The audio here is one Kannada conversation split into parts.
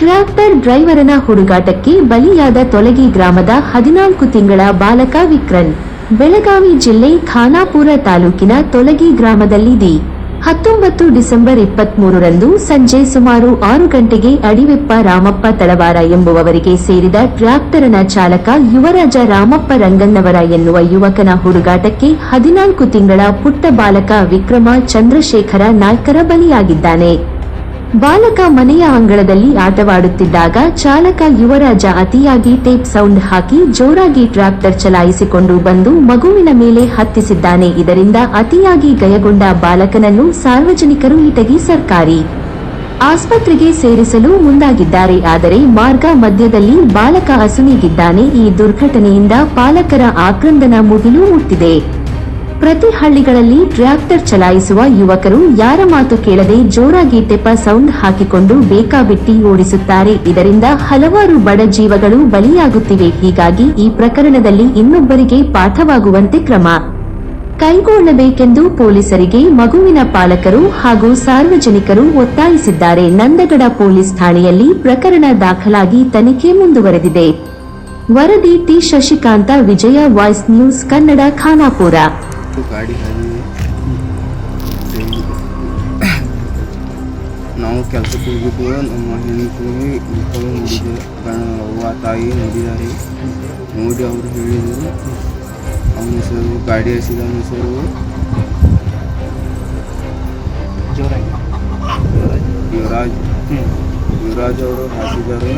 ಟ್ರ್ಯಾಕ್ಟರ್ ಡ್ರೈವರನ ಹುಡುಗಾಟಕ್ಕೆ ಬಲಿಯಾದ ತೊಲಗಿ ಗ್ರಾಮದ ಹದಿನಾಲ್ಕು ತಿಂಗಳ ಬಾಲಕ ವಿಕ್ರನ್, ಬೆಳಗಾವಿ ಜಿಲ್ಲೆ ಖಾನಾಪುರ ತಾಲೂಕಿನ ತೊಲಗಿ ಗ್ರಾಮದಲ್ಲಿ ದಿ ಹತ್ತೊಂಬತ್ತು ಡಿಸೆಂಬರ್ ಇಪ್ಪತ್ಮೂರರಂದು ಸಂಜೆ ಸುಮಾರು ಆರು ಗಂಟೆಗೆ ಅಡಿವೆಪ್ಪ ರಾಮಪ್ಪ ತಳವಾರ ಎಂಬುವವರಿಗೆ ಸೇರಿದ ಟ್ರ್ಯಾಕ್ಟರನ ಚಾಲಕ ಯುವರಾಜ ರಾಮಪ್ಪ ರಂಗನ್ನವರ ಎನ್ನುವ ಯುವಕನ ಹುಡುಗಾಟಕ್ಕೆ ಹದಿನಾಲ್ಕು ತಿಂಗಳ ಪುಟ್ಟ ಬಾಲಕ ವಿಕ್ರಮ ಚಂದ್ರಶೇಖರ ನಾಯ್ಕರ ಬಲಿಯಾಗಿದ್ದಾನೆ. ಬಾಲಕ ಮನೆಯ ಅಂಗಳದಲ್ಲಿ ಆಟವಾಡುತ್ತಿದ್ದಾಗ ಚಾಲಕ ಯುವರಾಜ ಅತಿಯಾಗಿ ಟೇಪ್ ಸೌಂಡ್ ಹಾಕಿ ಜೋರಾಗಿ ಟ್ರಾಕ್ಟರ್ ಚಲಾಯಿಸಿಕೊಂಡು ಬಂದು ಮಗುವಿನ ಮೇಲೆ ಹತ್ತಿಸಿದ್ದಾನೆ. ಇದರಿಂದ ಅತಿಯಾಗಿ ಗಯಗೊಂಡ ಬಾಲಕನನ್ನು ಸಾರ್ವಜನಿಕರು ಇಟಗಿ ಸರ್ಕಾರಿ ಆಸ್ಪತ್ರೆಗೆ ಸೇರಿಸಲು ಮುಂದಾಗಿದ್ದಾರೆ. ಆದರೆ ಮಾರ್ಗ ಮಧ್ಯದಲ್ಲಿ ಬಾಲಕ ಅಸುನೀಗಿದ್ದಾನೆ ಈ ದುರ್ಘಟನೆಯಿಂದ ಪಾಲಕರ ಆಕ್ರಂದನ ಮುಗಿಲು ಮುಟ್ಟಿದೆ. ಪ್ರತಿ ಹಳ್ಳಿಗಳಲ್ಲಿ ಟ್ರ್ಯಾಕ್ಟರ್ ಚಲಾಯಿಸುವ ಯುವಕರು ಯಾರ ಮಾತು ಕೇಳದೆ ಜೋರಾಗಿ ತೆಪ್ಪ ಸೌಂಡ್ ಹಾಕಿಕೊಂಡು ಬೇಕಾಬಿಟ್ಟಿ ಓಡಿಸುತ್ತಾರೆ. ಇದರಿಂದ ಹಲವಾರು ಬಡ ಜೀವಗಳು ಬಲಿಯಾಗುತ್ತಿವೆ. ಹೀಗಾಗಿ ಈ ಪ್ರಕರಣದಲ್ಲಿ ಇನ್ನೊಬ್ಬರಿಗೆ ಪಾಠವಾಗುವಂತೆ ಕ್ರಮ. ಕೈಗೊಳ್ಳಬೇಕೆಂದು ಪೊಲೀಸರಿಗೆ ಮಗುವಿನ ಪಾಲಕರು ಹಾಗೂ ಸಾರ್ವಜನಿಕರು ಒತ್ತಾಯಿಸಿದ್ದಾರೆ. ನಂದಗಡ ಪೊಲೀಸ್ ಠಾಣೆಯಲ್ಲಿ ಪ್ರಕರಣ ದಾಖಲಾಗಿ ತನಿಖೆ ಮುಂದುವರೆದಿದೆ. ವರದಿ T. Shashikanth, Vijay voice news Kannada, Khanapur. ಗಾಡಿ ಹಾದಿ ನಾವು ಕೆಲಸಕ್ಕೆ ಹೋಗಿದ್ದು ನಮ್ಮ ಹೆಂಡತಿ ಮಕ್ಕಳು ನೋಡಿದ್ದೆ ಗಣ ಅವ್ವ ತಾಯಿ ನೋಡಿದ್ದಾರೆ ನೋಡಿ ಅವರು ಹೇಳಿದರು ಅವನ ಹೆಸರು ಗಾಡಿ ಹಸಿದ ಹೆಸರು ಜೋರಾಗಿ ಯುವರಾಜ್ ಯುವರಾಜ್ ಅವರು ಹಾಕಿದ್ದಾರೆ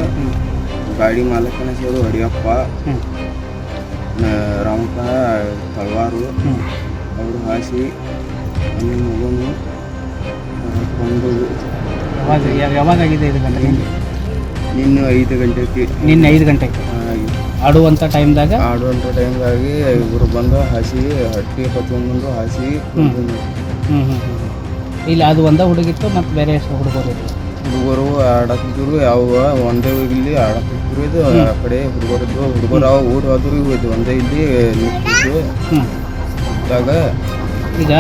ಗಾಡಿ ಮಾಲಕನ ಹೆಸರು ಹರಿಯಪ್ಪ ನ- ರಾಮಪ್ಪ ತಳವಾರು ಅವರು ಹಾಸಿ ನನ್ನ ಮಗನು ಕೊಂಡು ಯಾವಾಗ ಯಾವ- ಯಾವಾಗ ಆಗಿದೆ ಇದು ಗಂಟೆ? ನಿನ್ನೆ. ಐದು ಗಂಟೆಗೆ. ನಿನ್ನೆ ಐದು ಗಂಟೆಗೆ? ಆಡುವಂಥ ಟೈಮ್ದಾಗ? ಆಡುವಂಥ ಟೈಮ್ದಾಗಿ ಇವರು ಬಂದು ಹಾಸಿ ಹಟ್ಟಿ ಹೊತ್ಕೊಂಡ್ಬಂದು ಹಾಸಿ ಹ್ಞೂ ಹ್ಞೂ ಹ್ಞೂ ಹ್ಞೂ ಇಲ್ಲಿ ಅದು ಒಂದೇ ಹುಡುಗಿತ್ತು ಮತ್ತು ಬೇರೆ ಹುಡುಗರು ಹುಡುಗರು ಆಡತ್ತಿದ್ರು ಯಾವ ಒಂದೇ ಇಲ್ಲಿ ಆಡತ್ತಿದ್ರು ಇದು ಆ ಕಡೆ ಹುಡುಗರದ್ದು ಹುಡುಗರು ಊರು ಆದರೂ ಇವು ಇದು ಒಂದೇ ಇಲ್ಲಿ ನಿಂತಿದ್ದು ಇದ್ದಾಗ ಈಗ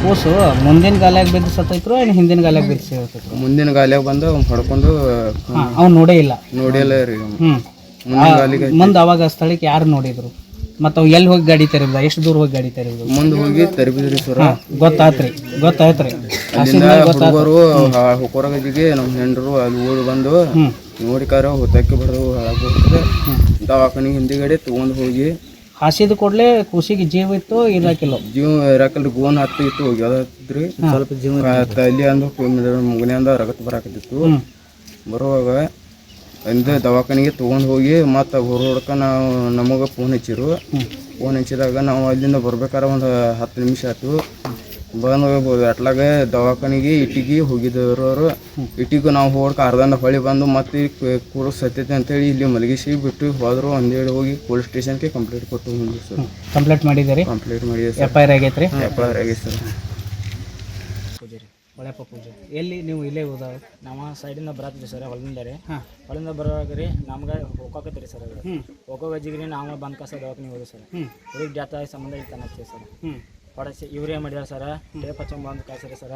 ಕೂಸು ಮುಂದಿನ ಗಾಲ್ಯಾಗ ಬಿದ್ದು ಸತ್ತೈತ್ರು ಏನು ಹಿಂದಿನ ಗಾಲ್ಯಾಗ ಬಿದ್ದು ಸತ್ತೈತ್ರು ಮುಂದಿನ ಗಾಲ್ಯಾಗ ಬಂದು ಅವ್ನು ಹೊಡ್ಕೊಂಡು ಅವ್ನು ನೋಡೇ ಇಲ್ಲ. ನೋಡಿಲ್ಲ ರೀ. ಹ್ಞೂ ಮುಂದಿನ ಗಾಲಿಗೆ ಮುಂದೆ ಅವಾಗ ಸ್ಥಳಕ್ಕೆ ಯಾರು ನೋಡಿದ್ರು? ಮತ್ತು ಅವು ಎಲ್ಲಿ ಹೋಗಿ ಗಾಡಿ ತೆರೆದ ಎಷ್ಟು ದೂರ ಹೋಗಿ ಗಾಡಿ ತೆರೆದ್ರು ಮುಂದೆ ಹೋಗಿ ತೆರಬಿದ್ರಿ ಸರ. ಗೊತ್ತಾತ್ರಿ ಗೊತ್ತಾಯ್ತ್ರಿ. ಹುಡುಗರು ನಮ್ಮ ಹೆಂಡರು ಅಲ್ಲಿ ಓಡಿ ಬಂದು ನೋಡಿ ನೋಡಿಕಾರ ಹೊತ್ತಕ್ಕೆ ಬರೋದು ಹಾಕ್ಬಿಡ್ತಾರೆ ದವಾಖಾನಿಗೆ ಹಿಂದಿಗಡೆ ತೊಗೊಂಡು ಹೋಗಿ ಹಾಸಿದ ಕೂಡಲೆ ಖುಷಿಗೆ ಜೀವ ಇತ್ತು ಇರಾಕಿಲ್ಲ? ಜೀವ ಇರಾಕಲ್ರಿ ಗೋನ್ ಹತ್ತು ಇತ್ತು ಹೋಗ್ಯಾದ್ರಿ. ಸ್ವಲ್ಪ ಜೀವ ತಲೆ ಅಂದ ಮುಗನೆಯಿಂದ ರಗತ್ ಬರಾಕತ್ತಿತ್ತು ಬರುವಾಗ ಅಂದ ದವಾಖಾನೆಗೆ ತೊಗೊಂಡು ಹೋಗಿ ಮತ್ತು ಹೊರಡ್ಕ ನಾವು ನಮಗೆ ಫೋನ್ ಹಚ್ಚಿರು. ಫೋನ್ ಹಚ್ಚಿದಾಗ ನಾವು ಅಲ್ಲಿಂದ ಬರ್ಬೇಕಾರೆ ಒಂದು ಹತ್ತು ನಿಮಿಷ ಆಯ್ತು. ಬಂದು ಅಟ್ಲಾಗ ದವಾಖಾನಿಗೆ ಇಟ್ಟಿಗೆ ಹೋಗಿದ್ದವರು ಅವರು ಇಟ್ಟಿಗೂ ನಾವು ಹೋಗ್ಕ ಅರ್ಧಂದ ಹೊಳಿ ಬಂದು ಮತ್ತೆ ಕೂಡ ಸತ್ತೈತೆ ಅಂತೇಳಿ ಇಲ್ಲಿ ಮಲಗಿಸಿ ಬಿಟ್ಟು ಹೋದ್ರು. ಒಂದೇಳಿ ಹೋಗಿ ಪೊಲೀಸ್ ಸ್ಟೇಷನ್ಗೆ ಕಂಪ್ಲೇಂಟ್ ಕೊಟ್ಟು ಸರ್. ಕಂಪ್ಲೇಂಟ್ ಮಾಡಿದ್ದೀರಿ? ಕಂಪ್ಲೇಂಟ್ ಮಾಡಿದೆ ಎಫ್ ಐ ಆರ್ ರೀ ಎಫ್ ಐ ಆರ್ ಆಗೈತೆ ಸರ್. ಹೊಳೆಪ್ಪ ಪೂಜೆ ಎಲ್ಲಿ ನೀವು ಇಲ್ಲೇ ಹೋದಾಗ ನಾವು ಸೈಡಿಂದ ಬರತ್ತೀವಿ ಸರ್ ಹೊಲದಿಂದ ರೀ ಹಾಂ. ಹೊಲದಿಂದ ಬರುವಾಗ ರೀ ನಮ್ಗೆ ಹೋಗಕತ್ತೀರಿ ಸರ್ ಅದು. ಹೋಗೋ ವಜ್ಜಿಗೆ ನಾವು ಬಂದು ಕಸ ದವಾಖಾನೆ ಹೋದ್ರಿ ಸರ್. ಹುಡುಗಿ ಡೆತ್ ಸಂಬಂಧ ಇಲ್ಲಿ ತನಕ ಸರ್. ಹೊಡಸಿ ಇವ್ರು ಏನು ಮಾಡಿದಾರೆ ಸರ್. ಟೇಪ್ ಪಚ್ಚಂಬ ಅಂತ ಕಳ್ಸಿರಿ ಸರ್.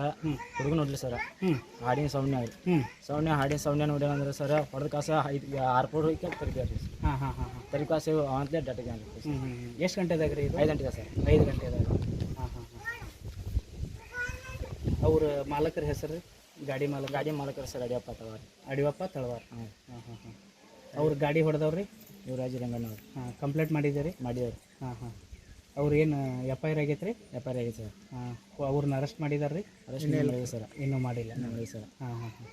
ಹುಡುಗ ನೋಡ್ಲಿ ಸರ್. ಹ್ಞೂ ಹಾಡಿನ ಸೌಣ್ಯ ಹ್ಞೂ ಸೌಂಡ್ನ ಹಾಡಿನ ಸೌಣ್ಯ ನೋಡಿ ಅಂದ್ರೆ ಸರ್ ಹೊಡೆದ ಕಾಸ ಐದು ಆರು ಫೋಟ್ ಹೋಗಿ ತರಿಬ್ಯಾರ ರೀ ಹಾಂ ಹಾಂ ಹಾಂ ಹಾಂ. ತರಿ ಕಾಸು ಅವಂತಲೇ ಡಟ್ಟಿಗೆ ಎಷ್ಟು ಗಂಟೆದಾಗ ರೀ ಐದು ಗಂಟೆಗೆ ಸರ್. ಐದು ಗಂಟೆದಾಗ. ಅವ್ರ ಮಾಲಕರ ಹೆಸರು ಗಾಡಿ ಮಾಲಕ. ಗಾಡಿ ಮಾಲಕರ ಸರ್ ಅಡಿಯಪ್ಪ ತಳವಾರ ಅಡಿಯಪ್ಪ ತಳವಾರ. ಹಾಂ ಹಾಂ ಹಾಂ ಹಾಂ. ಅವ್ರ ಗಾಡಿ ಹೊಡೆದವ್ರಿ ಯುವರಾಜ್ ರಂಗಣ್ಣವ್ರು ಹಾಂ ಕಂಪ್ಲೇಂಟ್ ಮಾಡಿದ್ದೀರಿ? ಮಾಡಿದವ್ರು ಹಾಂ ಹಾಂ. ಅವ್ರು ಏನು ಎಫ್ ಐ ಆರ್ ಆಗೈತೆ ರೀ ಎಫ್ ಐ ಆರ್ ಆಗೈತೆ ಸರ್. ಹಾಂ ಅವ್ರನ್ನ ಅರೆಸ್ಟ್ ಮಾಡಿದಾರೆ ರೀ ಅರೆಸ್ಟ್ ಮಾಡಿಲ್ಲ ಸರ್. ಇನ್ನೂ ಮಾಡಿಲ್ಲ. ನೋಡಿ ಸರ್. ಹಾಂ ಹಾಂ ಹಾಂ.